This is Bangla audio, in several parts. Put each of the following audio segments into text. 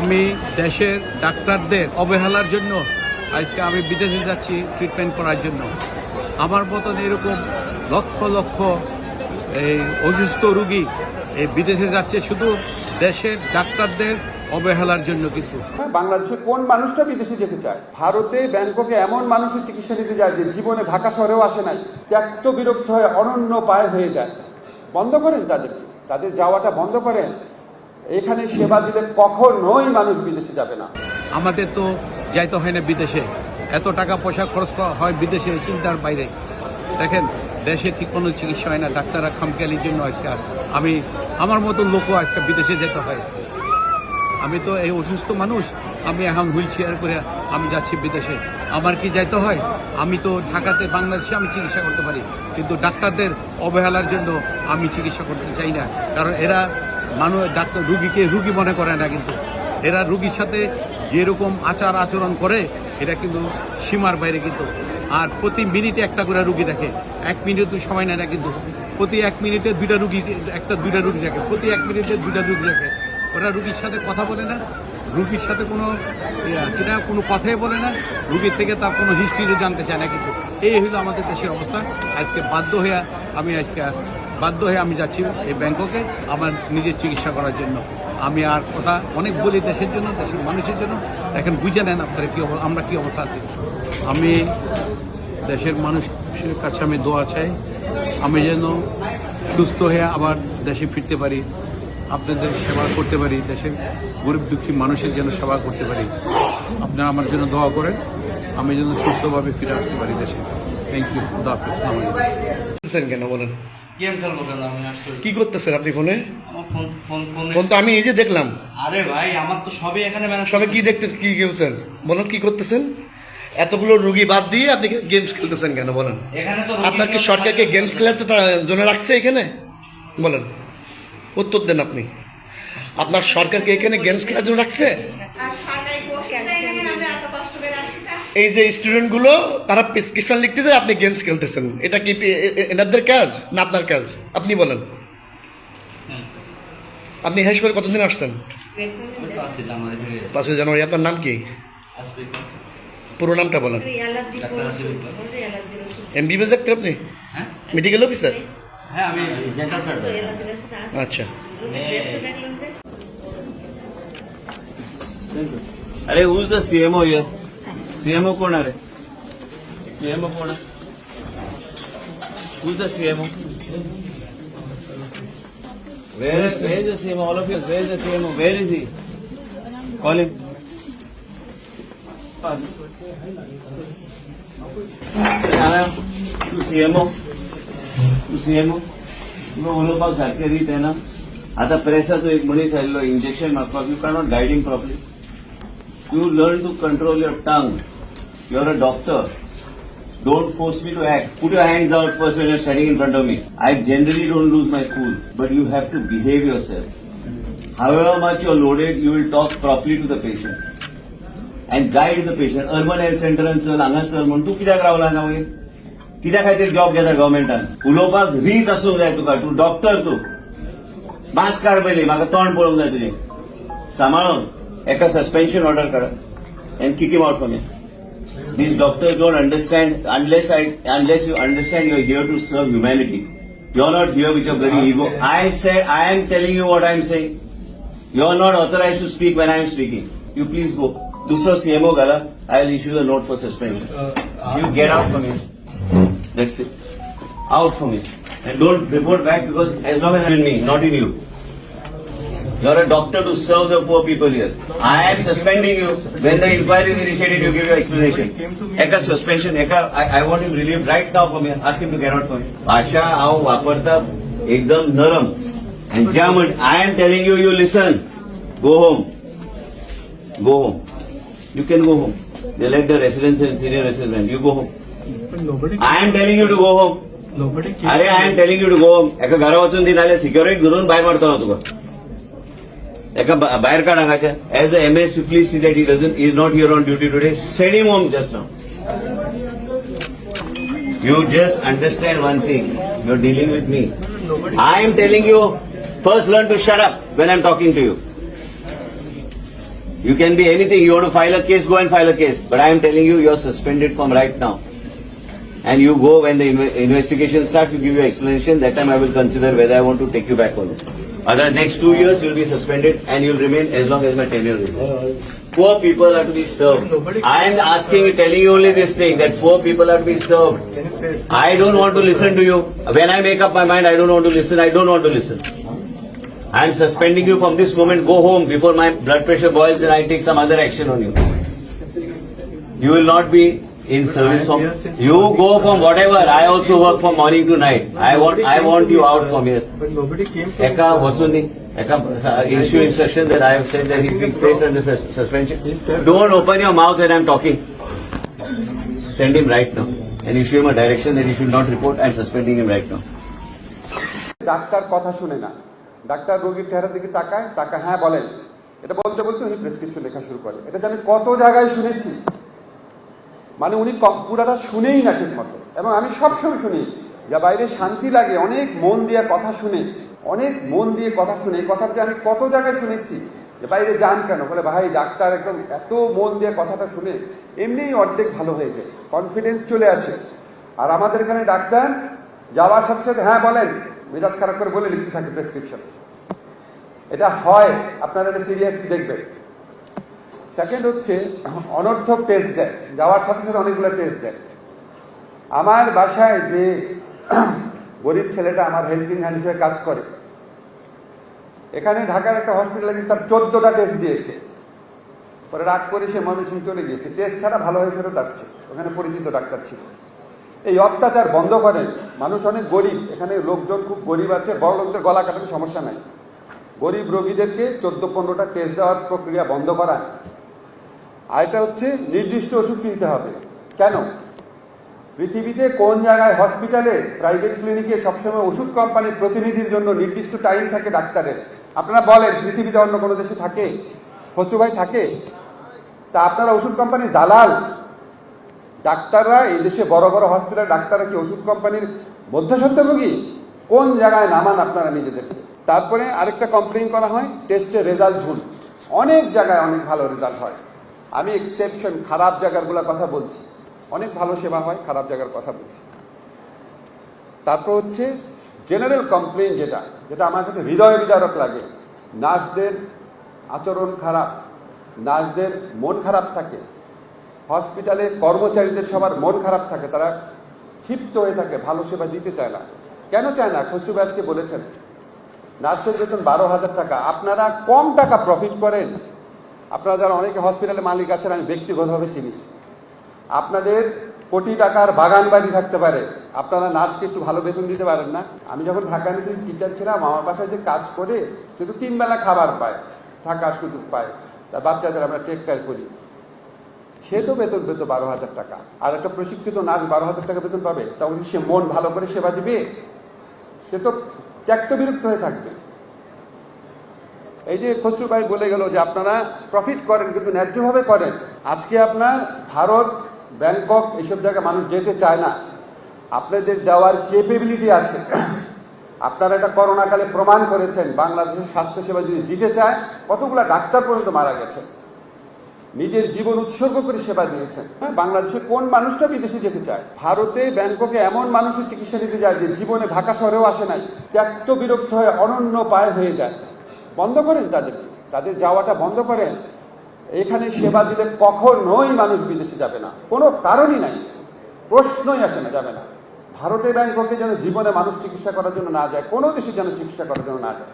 আমি দেশের ডাক্তারদের অবহেলার জন্য আজকে আমি বিদেশে যাচ্ছি ট্রিটমেন্ট করার জন্য। আমার মতন এরকম লক্ষ লক্ষ এই অসুস্থ রুগী এই বিদেশে যাচ্ছে শুধু দেশের ডাক্তারদের অবহেলার জন্য কিন্তু। বাংলাদেশে কোন মানুষটা বিদেশে যেতে চায়? ভারতে, ব্যাংককে এমন মানুষের চিকিৎসা নিতে যায় যে জীবনে ঢাকা শহরেও আসে নাই, ত্যক্ত বিরক্ত হয়ে অনন্য পায় হয়ে যায়। বন্ধ করেন তাদেরকে। তাদের যাওয়াটা বন্ধ করেন। এখানে সেবা দিলে কখনোই মানুষ বিদেশে যাবে না। আমাদের তো যাইতে হয় না বিদেশে। এত টাকা পয়সা খরচ করা হয় বিদেশে চিন্তার বাইরে। দেখেন, দেশে ঠিক কোনো চিকিৎসা হয় না, ডাক্তাররা খামখেয়ালির জন্য আজকে আমি, আমার মতো লোকও আজকে বিদেশে যেতে হয়। আমি তো এই অসুস্থ মানুষ, আমি এখন হুইল চেয়ার করে আমি যাচ্ছি বিদেশে। আমার কি যাইতে হয়? আমি তো ঢাকাতে বাংলাদেশে আমি চিকিৎসা করতে পারি, কিন্তু ডাক্তারদের অবহেলার জন্য আমি চিকিৎসা করতে চাই না। কারণ এরা মানুষ ডাক্তার রুগীকে রুগী মনে করে না কিন্তু এরা রুগীর সাথে যেরকম আচার আচরণ করে এটা কিন্তু সীমার বাইরে কিন্তু। আর প্রতি মিনিটে একটা করে রুগী দেখে, এক মিনিট সময় নেয় না কিন্তু। প্রতি এক মিনিটে দুইটা রুগী, একটা দুইটা রুগী দেখে, প্রতি এক মিনিটে দুইটা রুগী দেখে। ওরা রুগীর সাথে কথা বলে না, রুগীর সাথে কোনো এটা কোনো কথাই বলে না, রুগীর থেকে তার কোনো হিস্ট্রিও জানতে চায় না কিন্তু। এই হলো আমাদের দেশের অবস্থা। আজকে বাধ্য হয়ে আমি আজকে বাধ্য হয়ে আমি যাচ্ছি এই ব্যাংককে আমার নিজের চিকিৎসা করার জন্য। আমি আর কথা অনেক বলি দেশের জন্য, দেশের মানুষের জন্য। এখন বুঝে নেন আপনারা কী আমরা কী অবস্থা আছি। আমি দেশের মানুষের কাছে আমি দোয়া চাই। আমি যেন সুস্থ হয়ে আবার দেশে ফিরতে পারি। আপনাদের সেবা করতে পারি। দেশের গরিব দুঃখী মানুষের যেন সেবা করতে পারি। আপনারা আমার জন্য দোয়া করেন। আমি যেন সুস্থভাবে ফিরে আসতে পারি দেশে। থ্যাংক ইউ খুদা হাফেজ। কেন বলেন? গেম খেলব কেন? আমি আসছি কি করতেছেন আপনি ফোনে? ফোন ফোন ফোন ফোন তো আমি নিজে দেখলাম। আরে ভাই আমার তো সবই এখানে ম্যানেজ সবাই কি দেখতে কি খেলছেন? বলেন কি করতেছেন? এতগুলো রুগী বাদ দিয়ে আপনি গেমস খেলতেছেন কেন? বলেন। এখানে তো আপনার কি সরকারকে গেমস খেলার জন্য রাখছে এখানে? বলেন। উত্তর দেন আপনি। আপনার সরকারকে এখানে গেমস খেলার জন্য রাখছে আর সরকারি পোস্ট এখানে আমরা এত কষ্ট করে আসি না এই যে স্টুডেন্টগুলো, তারা প্রেসক্রিপশন লিখতেছে, আপনি গেমস খেলতেছেন। এটা কি এনাদের কাজ না আপনার কাজ? আপনি বলেন। আপনি হেসবার কতদিন আসছেন? পাঁচই জানুয়ারি। আপনার নাম কি? পুরো নামটা বলেন। এমবিবিএস ডাক্তার আপনি মেডিকেল অফিসার আচ্ছা রোগীর ড্রেসও দেখলাম যে अरे who is the CMO here? CMO कोण आहे रे सीएमओ कोण आहे the CMO Where is where is the CMO? All of you, where is the CMO? Where is he? Call him. Pass. Narayan, to CMO. To CMO. નો ઓલોભાવ સારખી રીતે એના आता press has एक मनीस आयलो इंजेक्शन मारपाक you cannot guiding properly you learn to control your tongue You're a doctor. Don't force me to act. Put your hands out first when you're standing in front of me. I generally don't lose my cool, but you have to behave yourself. However much you're loaded, you will talk properly to the patient. And guide the patient. Urban health center and चल हांगा चल म्हण तूं कित्याक रावला हांगा मागीर कित्या खातीर जॉब घेता गव्हर्मेंटान उलोवपाक रीत आसूंक जाय तुका तूं डॉक्टर तूं मास्क काड पयली म्हाका तोंड पळोवंक जाय तुजें सांबाळून एका सस्पेन्शन ऑर्डर काडा and kick him out from here. These doctors don't understand unless I unless you understand you're here to serve humanity. You're not here with your bloody ego. I said I am telling you what I'm saying. You're not authorized to speak when I'm speaking. You please go. दूसरा CMO gala, I'll issue the note for suspension. You get out from here. That's it. Out from here. And don't report back because as long as I'm in me, not in You. You're a doctor to serve the poor people here. I am suspending you. When the inquiry is initiated, you give your explanation. Eka suspension, Eka, I, I want him relieved right now from here. Ask him to get out from here. भाषा हांव वापरता एकदम नरम. And ज्या म्हण I am telling you, you listen. Go home. Go home. You can go home. They let the residents and senior residents. You go home. I am telling you to go home. अरे I am telling you to go एका घरा वचून नाल्यार सिक्युरिटी धरून भायर मारतलो तुका Eka, bayar ka Nagasha. As the MS, you please see that he doesn't, he is not here on duty today. Send him home just now. You just understand one thing. You're dealing with me. I am telling you, first learn to shut up when I'm talking to you. You can be anything. You want to file a case, go and file a case. But I am telling you, you're suspended from right now. And you go when the inve- investigation starts, you give your explanation. That time I will consider whether I want to take you back or not. Other next two years, you will be suspended and you will remain as long as my tenure is. Poor people are to be served. I am asking, telling you only this thing that poor people are to be served. I don't want to listen to you. When I make up my mind, I don't want to listen. I don't want to listen. I am suspending you from this moment. Go home before my blood pressure boils and I take some other action on you. You will not be in service from. You go from whatever. I also work from morning to night. I want. I want you out from here. But nobody came from. Eka Vasuni, Eka uh, issue instruction that I have said that he be placed under sus- suspension. Don't open your mouth when I'm talking. Send him right now and issue him a direction that he should not report. and suspending him right now. Doctor কথা শুনে না ডাক্তার রোগীর চেহারার দিকে তাকায় তাকা হ্যাঁ বলেন এটা বলতে বলতে উনি প্রেসক্রিপশন লেখা শুরু করে এটা যে আমি কত জায়গায় শুনেছি মানে উনি পুরাটা শুনেই না ঠিক মতো এবং আমি সবসময় শুনি, যা বাইরে শান্তি লাগে, অনেক মন দিয়ে কথা শুনে, অনেক মন দিয়ে কথা শুনে, এই কথাটা আমি কত জায়গায় শুনেছি, যে বাইরে যান কেন? বলে, ভাই, ডাক্তার একদম এত মন দিয়ে কথাটা শুনে এমনিই অর্ধেক ভালো হয়ে যায় কনফিডেন্স চলে আসে। আর আমাদের এখানে ডাক্তার যাওয়ার সাথে সাথে হ্যাঁ বলেন। মেজাজ খারাপ করে বলে লিখতে থাকে প্রেসক্রিপশন এটা হয়, আপনারা এটা সিরিয়াসলি দেখবেন। সেকেন্ড হচ্ছে, অনর্থক টেস্ট দেয়। যাওয়ার সাথে সাথে অনেকগুলো টেস্ট দেয়। আমার বাসায় যে গরিব ছেলেটা আমার হেল্পিং হ্যান্ড হিসেবে কাজ করে, এখানে ঢাকার একটা হসপিটালে গেছে তার চোদ্দটা টেস্ট দিয়েছে। পরে রাগ করে সে ময়মনসিং চলে গিয়েছে। টেস্ট ছাড়া ভালো হয়ে ফেরত আসছে। ওখানে পরিচিত ডাক্তার ছিল। এই অত্যাচার বন্ধ করেন মানুষ অনেক গরিব। এখানে লোকজন খুব গরিব আছে। বড় লোকদের গলা কাটানো সমস্যা নাই। গরিব রোগীদেরকে চোদ্দ পনেরোটা টেস্ট দেওয়ার প্রক্রিয়া বন্ধ করা। আরেকটা হচ্ছে নির্দিষ্ট ওষুধ কিনতে হবে। কেন? পৃথিবীতে কোন জায়গায় হসপিটালে প্রাইভেট ক্লিনিকে সবসময় ওষুধ কোম্পানির প্রতিনিধির জন্য নির্দিষ্ট টাইম থাকে ডাক্তারের? আপনারা বলেন, পৃথিবীতে অন্য কোনো দেশে থাকে? খসরু ভাই থাকে? তা আপনারা ওষুধ কোম্পানির দালাল। ডাক্তাররা এই দেশে বড় বড় হসপিটাল ডাক্তাররা কি ওষুধ কোম্পানির মধ্যস্বত্বভোগী কোন জায়গায় নামান আপনারা নিজেদেরকে? তারপরে আরেকটা কমপ্লেন করা হয় টেস্টের রেজাল্ট ভুল। অনেক জায়গায় অনেক ভালো রেজাল্ট হয়। আমি এক্সেপশন খারাপ জায়গাগুলোর কথা বলছি। অনেক ভালো সেবা হয়, খারাপ জায়গার কথা বলছি। তারপর হচ্ছে জেনারেল কমপ্লেন যেটা যেটা আমার কাছে হৃদয় বিদারক লাগে। নার্সদের আচরণ খারাপ, নার্সদের মন খারাপ থাকে। হসপিটালে কর্মচারীদের সবার মন খারাপ থাকে, তারা ক্ষিপ্ত হয়ে থাকে, ভালো সেবা দিতে চায় না। কেন চায় না? খসরু আজকে বলেছেন নার্সের বেতন বারো হাজার টাকা, আপনারা কম টাকা প্রফিট করেন আপনারা যারা অনেকে হসপিটালে মালিক আছেন, আমি ব্যক্তিগতভাবে চিনি। আপনাদের কোটি টাকার বাগান বাড়ি থাকতে পারে। আপনারা নার্সকে একটু ভালো বেতন দিতে পারেন না। আমি যখন ঢাকা ইউনিভার্সিটি টিচার ছিলাম, আমার বাসায় যে কাজ করে, শুধু তিন বেলা খাবার পায়, থাকার সুযোগ পায়। তার বাচ্চাদের আমরা টেক কেয়ার করি। সে তো বেতন পেত বারো হাজার টাকা। আর একটা প্রশিক্ষিত নার্স বারো হাজার টাকা বেতন পাবে। তখন সে মন ভালো করে সেবা দিবে। সে তো ত্যক্ত বিরক্ত হয়ে থাকবে। এই যে খসরু ভাই বলে গেল যে আপনারা প্রফিট করেন কিন্তু ন্যায্যভাবে করেন। আজকে আপনার ভারত ব্যাংকক এইসব জায়গায় মানুষ যেতে চায় না। আপনাদের দেওয়ার কেপেবিলিটি আছে। আপনারা এটা করোনাকালে প্রমাণ করেছেন বাংলাদেশের স্বাস্থ্যসেবা যদি দিতে চায় কতগুলা ডাক্তার পর্যন্ত মারা গেছে? নিজের জীবন উৎসর্গ করে সেবা দিয়েছেন। হ্যাঁ, বাংলাদেশে কোন মানুষটা বিদেশে যেতে চায়? ভারতে ব্যাংককে এমন মানুষের চিকিৎসা নিতে যায় যে জীবনে ঢাকা শহরেও আসে নাই। ত্যক্ত বিরক্ত হয়ে অনন্য পায় হয়ে যায়। বন্ধ করেন তাদেরকে তাদের যাওয়াটা বন্ধ করেন। এখানে সেবা দিলে কখনোই মানুষ বিদেশে যাবে না। কোনো কারণই নাই। প্রশ্নই আসে না, যাবে না। ভারতে ব্যাংককে যেন জীবনে মানুষ চিকিৎসা করার জন্য না যায়, কোনো দেশে যেন চিকিৎসা করার জন্য না যায়।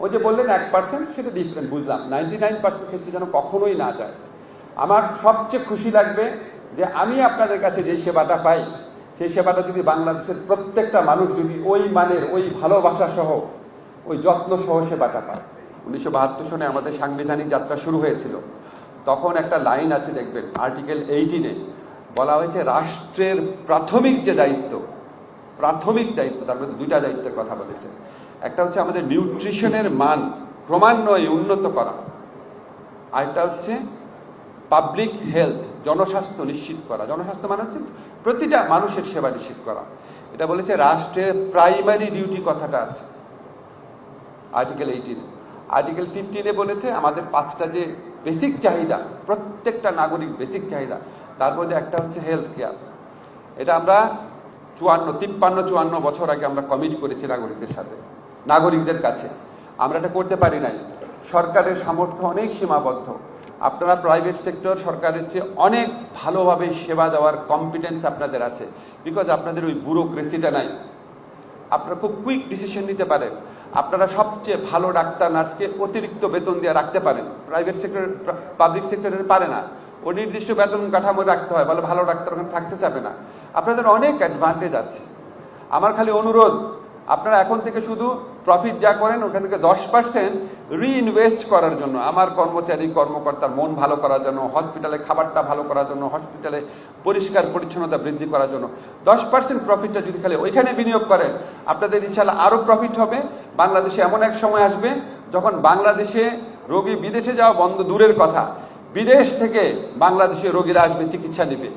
ওই যে বললেন এক পার্সেন্ট সেটা ডিফারেন্ট বুঝলাম। নাইনটি নাইন পার্সেন্ট ক্ষেত্রে যেন কখনোই না যায়। আমার সবচেয়ে খুশি লাগবে যে আমি আপনাদের কাছে যে সেবাটা পাই, সেই সেবাটা যদি বাংলাদেশের প্রত্যেকটা মানুষ যদি ওই মানের, ওই ভালোবাসা সহ, ওই যত্ন সহ সেবাটা পায়। উনিশশো বাহাত্তর সনে আমাদের সাংবিধানিক যাত্রা শুরু হয়েছিল। তখন একটা লাইন আছে দেখবেন, আর্টিকেল এইটিনে। বলা হয়েছে, রাষ্ট্রের প্রাথমিক যে দায়িত্ব, প্রাথমিক দায়িত্ব, তার মধ্যে দুইটা দায়িত্বের কথা বলেছে। একটা হচ্ছে আমাদের নিউট্রিশনের মান ক্রমান্বয়ে উন্নত করা। আরেকটা হচ্ছে, পাবলিক হেলথ, জনস্বাস্থ্য নিশ্চিত করা। জনস্বাস্থ্য মানে হচ্ছে প্রতিটা মানুষের সেবা নিশ্চিত করা। এটা বলেছে, রাষ্ট্রের প্রাইমারি ডিউটি কথাটা আছে। Article eighteen. আর্টিকেল ফিফটিনে বলেছে, আমাদের পাঁচটা যে বেসিক চাহিদা, প্রত্যেকটা নাগরিক বেসিক চাহিদা, তার মধ্যে একটা হচ্ছে হেলথ কেয়ার এটা আমরা চুয়ান্ন, তিপ্পান্ন, চুয়ান্ন বছর আগে আমরা কমিট করেছি নাগরিকদের সাথে, নাগরিকদের কাছে। আমরা এটা করতে পারি নাই। সরকারের সামর্থ্য অনেক সীমাবদ্ধ। আপনারা প্রাইভেট সেক্টর সরকারের চেয়ে অনেক ভালোভাবে সেবা দেওয়ার কম্পিটেন্স আপনাদের আছে। বিকজ আপনাদের ওই ব্যুরোক্রেসিটা নাই। আপনারা খুব কুইক ডিসিশন নিতে পারেন। আপনারা সবচেয়ে ভালো ডাক্তার, নার্সকে অতিরিক্ত বেতন দিয়ে রাখতে পারেন। প্রাইভেট সেক্টরের পাবলিক সেক্টরের পারে না। ও নির্দিষ্ট বেতন কাঠামো রাখতে হয়, বলে ভালো ডাক্তার ওখানে থাকতে চাবে না। আপনাদের অনেক অ্যাডভান্টেজ আছে। আমার খালি অনুরোধ, আপনারা এখন থেকে শুধু প্রফিট যা করেন, ওখান থেকে দশ পার্সেন্ট রিইনভেস্ট করার জন্য। আমার কর্মচারী, কর্মকর্তার মন ভালো করার জন্য হসপিটালে খাবারটা ভালো করার জন্য হসপিটালে পরিষ্কার পরিচ্ছন্নতা বৃদ্ধি করার জন্য। দশ পার্সেন্ট প্রফিটটা যদি খালি ওইখানে বিনিয়োগ করেন, আপনাদের ইনশাল্লাহ আরও প্রফিট হবে। বাংলাদেশে এমন এক সময় আসবে যখন বাংলাদেশে রোগী বিদেশে যাওয়া বন্ধ দূরের কথা। বিদেশ থেকে বাংলাদেশে রোগীরা আসবে, চিকিৎসা নেবে